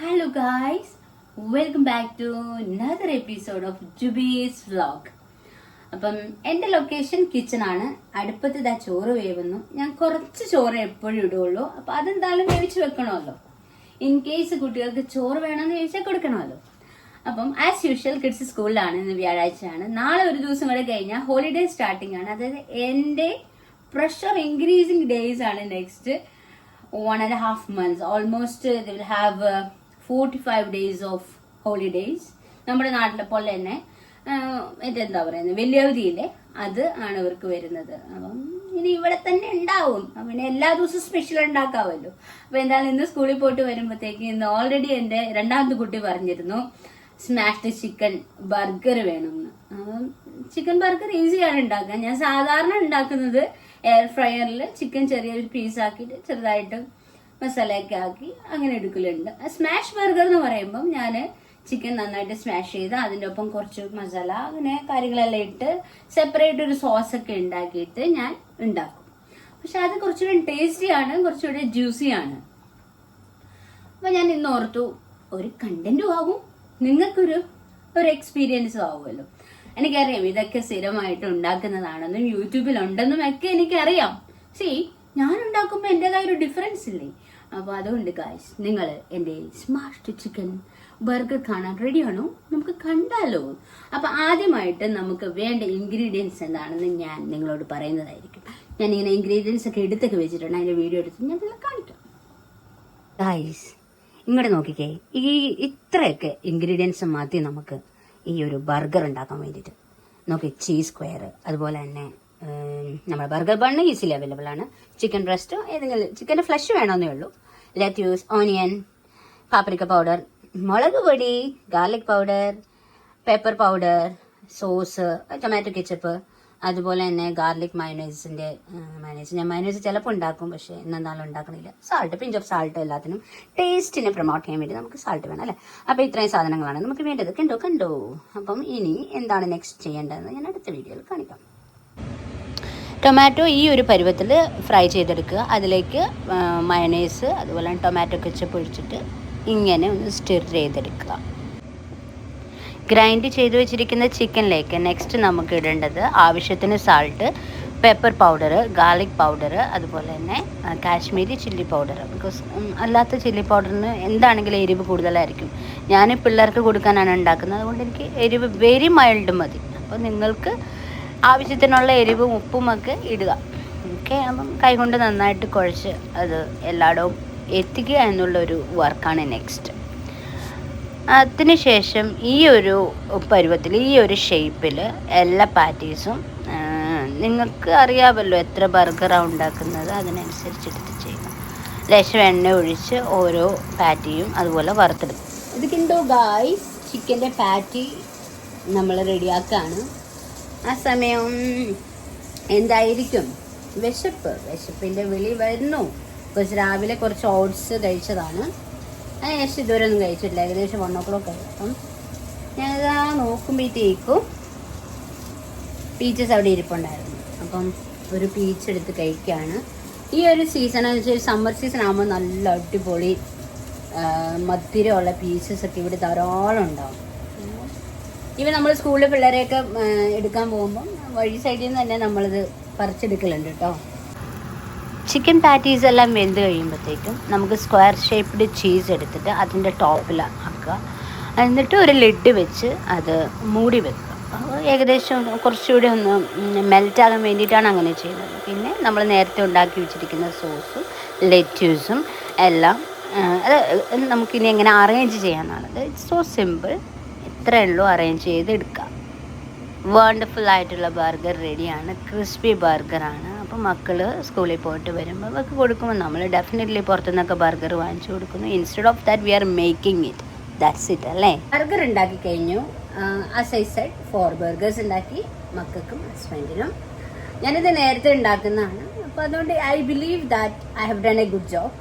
Hello guys welcome back to another episode of Jubi's vlog അപ്പം എന്റെ location kitchen ആണ്. അടുപ്പത്ത് ഇതാ ചോറ് വേവുന്നു. ഞാൻ കുറച്ച് ചോറ് എപ്പോഴും ഇടുള്ളൂ. അപ്പം അതെന്തായാലും വേവിച്ച് വെക്കണമല്ലോ. ഇൻ കേസ് കുട്ടികൾക്ക് ചോറ് വേണമെന്ന് ചോദിച്ചാൽ കൊടുക്കണമല്ലോ. അപ്പം ആസ് യൂഷ്വൽ കിഡ്സ് സ്കൂളിലാണ് ഇന്ന് വ്യാഴാഴ്ചയാണ്. നാളെ ഒരു ദിവസം കൂടെ കഴിഞ്ഞാൽ ഹോളിഡേ സ്റ്റാർട്ടിംഗ് ആണ്. അതായത് എന്റെ പ്രഷർ ഇൻക്രീസിങ് ഡേയ്സ് ആണ് next one and half months almost Almost will they uh, 45 days of holidays. നമ്മുടെ നാട്ടിലെ പോലെ തന്നെ ഇതെന്താ പറയുന്നത് വലിയ അവധിയില്ലേ അത് ആണ് ഇവർക്ക് വരുന്നത്. അപ്പം ഇനി ഇവിടെ തന്നെ ഉണ്ടാവും. പിന്നെ എല്ലാ ദിവസവും സ്പെഷ്യൽ ഉണ്ടാക്കാമല്ലോ അപ്പം എന്തായാലും ഇന്ന് സ്കൂളിൽ പോയിട്ട് വരുമ്പോഴത്തേക്ക് ഇന്ന് ഓൾറെഡി എന്റെ രണ്ടാമത്തെ കുട്ടി പറഞ്ഞിരുന്നു സ്മാഷ്ഡ് ചിക്കൻ ബർഗർ വേണമെന്ന് ചിക്കൻ ബർഗർ ഈസിയാണ് ഉണ്ടാക്കാൻ. ഞാൻ സാധാരണ ഉണ്ടാക്കുന്നത് എയർ ഫ്രയറിൽ ചിക്കൻ ചെറിയൊരു പീസ് ആക്കിയിട്ട് ചെറുതായിട്ട് മസാലയൊക്കെ ആക്കി അങ്ങനെ എടുക്കലുണ്ട്. സ്മാഷ് ബർഗർ എന്ന് പറയുമ്പം ഞാൻ ചിക്കൻ നന്നായിട്ട് സ്മാഷ് ചെയ്ത് അതിന്റെ ഒപ്പം കുറച്ച് മസാല അങ്ങനെ കാര്യങ്ങളെല്ലാം ഇട്ട് സെപ്പറേറ്റ് ഒരു സോസ് ഒക്കെ ഉണ്ടാക്കിയിട്ട് ഞാൻ ഉണ്ടാക്കും. പക്ഷെ അത് കുറച്ചുകൂടി ടേസ്റ്റിയാണ് കുറച്ചുകൂടി ആണ്. അപ്പൊ ഞാൻ ഇന്ന് ഓർത്തു ഒരു കണ്ടന്റും ആകും. നിങ്ങൾക്കൊരു ഒരു എക്സ്പീരിയൻസും ആവുമല്ലോ. എനിക്കറിയാം ഇതൊക്കെ സ്ഥിരമായിട്ട് ഉണ്ടാക്കുന്നതാണെന്നും യൂട്യൂബിൽ ഉണ്ടെന്നും ഒക്കെ എനിക്കറിയാം. സി ഞാൻ ഉണ്ടാക്കുമ്പോൾ എന്റെതായ ഒരു ഡിഫറൻസ് ഇല്ലേ? അപ്പോൾ അതുകൊണ്ട് ഗായ്സ് നിങ്ങൾ എന്റെ സ്മാഷ്ഡ് ചിക്കൻ ബർഗർ കാണാൻ റെഡിയാണോ നമുക്ക് കണ്ടാലോ. അപ്പോൾ ആദ്യമായിട്ട് നമുക്ക് വേണ്ട ഇൻഗ്രീഡിയൻസ് എന്താണെന്ന് ഞാൻ നിങ്ങളോട് പറയുന്നതായിരിക്കും. ഞാൻ ഇങ്ങനെ ഇൻഗ്രീഡിയൻസ് ഒക്കെ എടുത്തൊക്കെ വെച്ചിട്ടുണ്ട്. അതിന്റെ വീഡിയോ എടുത്ത് ഞാൻ നിങ്ങളെ കാണിക്കാം. ഗായ്സ് ഇങ്ങോട്ട് നോക്കിക്കേ. ഈ ഇത്രയൊക്കെ ഇൻഗ്രീഡിയൻസ് മതി നമുക്ക് ഈ ഒരു ബർഗർ ഉണ്ടാക്കാൻ വേണ്ടിയിട്ട്. നോക്കി ചീസ് സ്ക്വയർ അതുപോലെ തന്നെ നമ്മുടെ ബർഗർ ബണ്ണ് ഈസിലി അവൈലബിൾ ആണ്. ചിക്കൻ ബ്രസ്റ്റോ ഏതെങ്കിലും ചിക്കന്റെ ഫ്ലഷ് വേണമെന്നേ ഉള്ളൂ. ലെറ്റ്യൂസ് ഓണിയൻ പാപ്രിക്ക പൗഡർ മുളക് പൊടി garlic powder pepper powder sauce tomato ketchup അതുപോലെ തന്നെ ഗാർലിക് മയോനൈസിന്റെ മയോണൈസ് ഞാൻ മയോനൈസ് ചിലപ്പോൾ ഉണ്ടാക്കും പക്ഷേ ഇന്നെന്തായാലും ഉണ്ടാക്കണില്ല. സാൾട്ട് പിഞ്ച് ഓഫ് സാൾട്ട് എല്ലാത്തിനും ടേസ്റ്റിനെ പ്രൊമോട്ട് ചെയ്യാൻ വേണ്ടി നമുക്ക് സാൾട്ട് വേണം അല്ലേ? അപ്പോൾ ഇത്രയും സാധനങ്ങളാണ് നമുക്ക് വേണ്ടത്. കണ്ടോ കണ്ടോ? അപ്പം ഇനി എന്താണ് നെക്സ്റ്റ് ചെയ്യേണ്ടതെന്ന് ഞാൻ അടുത്ത വീഡിയോയിൽ കാണിക്കാം. ടൊമാറ്റോ ഈ ഒരു പരുവത്തിൽ ഫ്രൈ ചെയ്തെടുക്കുക. അതിലേക്ക് മയണൈസ് അതുപോലെ ടൊമാറ്റോ കെച്ചപ്പ് ഒഴിച്ചിട്ട് ഇങ്ങനെ ഒന്ന് സ്റ്റിർ ചെയ്തെടുക്കുക. ഗ്രൈൻഡ് ചെയ്ത് വെച്ചിരിക്കുന്ന ചിക്കനിലേക്ക് നെക്സ്റ്റ് നമുക്ക് ഇടേണ്ടത് ആവശ്യത്തിന് salt pepper powder garlic powder അതുപോലെ തന്നെ കാശ്മീരി ചില്ലി പൗഡർ ബിക്കോസ് അല്ലാത്ത ചില്ലി പൗഡറിന് എന്താണെങ്കിലും എരിവ് കൂടുതലായിരിക്കും. ഞാൻ പിള്ളേർക്ക് കൊടുക്കാനാണ് ഉണ്ടാക്കുന്നത്. അതുകൊണ്ട് എനിക്ക് എരിവ് വെരി മൈൽഡ് മതി. അപ്പോൾ നിങ്ങൾക്ക് ആവശ്യത്തിനുള്ള എരിവും ഉപ്പും ഉപ്പുമൊക്കെ ഇടുക. ഓക്കെ അപ്പം കൈകൊണ്ട് നന്നായിട്ട് കുഴച്ച് അത് എല്ലായിടവും എത്തിക്കുക എന്നുള്ളൊരു വർക്കാണ് നെക്സ്റ്റ്. അതിനുശേഷം ഈ ഒരു പരുവത്തിൽ ഈ ഒരു ഷേപ്പിൽ എല്ലാ പാറ്റീസും നിങ്ങൾക്ക് അറിയാമല്ലോ എത്ര ബർഗറാണ് ഉണ്ടാക്കുന്നത്. അതിനനുസരിച്ചിട്ട് ചെയ്യുക. ലേശം എണ്ണ ഒഴിച്ച് ഓരോ പാറ്റിയും അതുപോലെ വറുത്തെടുക്കും ഇത് കിണ്ടോ ഗായ്സ് ചിക്കന്റെ പാറ്റി നമ്മൾ റെഡിയാക്കാണ് ആ സമയം എന്തായിരിക്കും? വിശപ്പ്. വിശപ്പിന്റെ വിളി വരുന്നു. കുറച്ച് രാവിലെ കുറച്ച് ഓട്സ് കഴിച്ചതാണ്. അതിനുശേഷം ഇതുവരെ ഒന്നും കഴിച്ചിട്ടില്ല. ഏകദേശം വൺ ഓ ക്ലോക്ക് ആയി. അപ്പം ഞാനിതാ നോക്കുമ്പോഴത്തേക്കും പീച്ചസ് അവിടെ ഇരിപ്പുണ്ടായിരുന്നു. അപ്പം ഒരു പീച്ച് എടുത്ത് കഴിക്കുകയാണ് ഈ ഒരു സീസൺ എന്ന് വെച്ചാൽ സമ്മർ സീസൺ ആകുമ്പോൾ നല്ല അടിപൊളി മധുരമുള്ള പീച്ചസ് ഒക്കെ ഇവിടെ ധാരാളം ഉണ്ടാവും. ഇവ നമ്മൾ സ്കൂളിലെ പിള്ളേരെയൊക്കെ എടുക്കാൻ പോകുമ്പം വഴി സൈഡിൽ നിന്ന് തന്നെ നമ്മളിത് പറിച്ചെടുക്കലുണ്ട് കേട്ടോ ചിക്കൻ പാറ്റീസ് എല്ലാം വെന്ത് കഴിയുമ്പോഴത്തേക്കും നമുക്ക് സ്ക്വയർ ഷേപ്പ്ഡ് ചീസ് എടുത്തിട്ട് അതിന്റെ ടോപ്പിൽ ആക്കുക. എന്നിട്ട് ഒരു ലിഡ് വെച്ച് അത് മൂടി വെക്കുക. ഏകദേശം കുറച്ചുകൂടി ഒന്ന് മെൽറ്റ് മെൽറ്റാകാൻ വേണ്ടിയിട്ടാണ് അങ്ങനെ ചെയ്യുന്നത്. പിന്നെ നമ്മൾ നേരത്തെ ഉണ്ടാക്കി വെച്ചിരിക്കുന്ന സോസും ലെറ്റ്യൂസും എല്ലാം അത് നമുക്കിനി എങ്ങനെ അറേഞ്ച് ചെയ്യാനാണത് ഇറ്റ്സ് സോ സിമ്പിൾ ഇത്രയേ ഉള്ളൂ അറേഞ്ച് ചെയ്ത് എടുക്കാം വണ്ടർഫുൾ ആയിട്ടുള്ള ബർഗർ റെഡിയാണ് ക്രിസ്പി ബർഗറാണ് അപ്പോൾ മക്കൾ സ്കൂളിൽ പോയിട്ട് വരുമ്പോൾ അവർക്ക് കൊടുക്കുമ്പോൾ നമ്മൾ ഡെഫിനറ്റ്ലി പുറത്തുനിന്നൊക്കെ ബർഗർ വാങ്ങിച്ചു കൊടുക്കുന്നു. Instead of that we are making it that's it അല്ലേ? ബർഗർ ഉണ്ടാക്കി കഴിഞ്ഞു. As I said four burgers ഉണ്ടാക്കി മക്കൾക്കും ഹസ്ബൻഡിനും ഞാനിത് നേരത്തെ ഉണ്ടാക്കുന്നതാണ്. അപ്പോൾ അതുകൊണ്ട് I believe that I have done a good job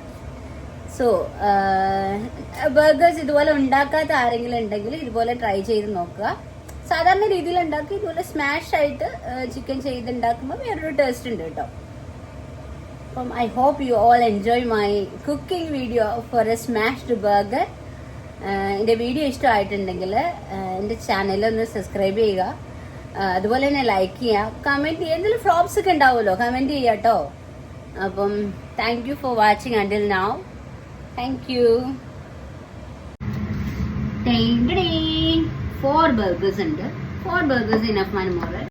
so burgers uh, ഇതുപോലെ ഉണ്ടാക്കാത്ത ആരെങ്കിലും ഉണ്ടെങ്കിൽ ഇതുപോലെ ട്രൈ ചെയ്ത് നോക്കുക. സാധാരണ രീതിയിൽ ഉണ്ടാക്കി ഇതുപോലെ സ്മാഷ് ആയിട്ട് uh, ചിക്കൻ ചെയ്ത് ഉണ്ടാക്കുമ്പോൾ വേറൊരു ടേസ്റ്റ് ഉണ്ട് കേട്ടോ. അപ്പം I hope you all enjoy my cooking video for a smashed burger എന്റെ വീഡിയോ ഇഷ്ടമായിട്ടുണ്ടെങ്കിൽ uh, എന്റെ ചാനലൊന്ന് സബ്സ്ക്രൈബ് ചെയ്യുക. അതുപോലെ തന്നെ ലൈക്ക് ചെയ്യുക. കമന്റ് ചെയ്യുക. എന്തെങ്കിലും ഫ്ലോപ്സ് ഒക്കെ ഉണ്ടാവുമല്ലോ? കമന്റ് ചെയ്യാം കേട്ടോ. അപ്പം thank you for watching until now thank you four burgers ഉണ്ട്. Four burgers enough man moral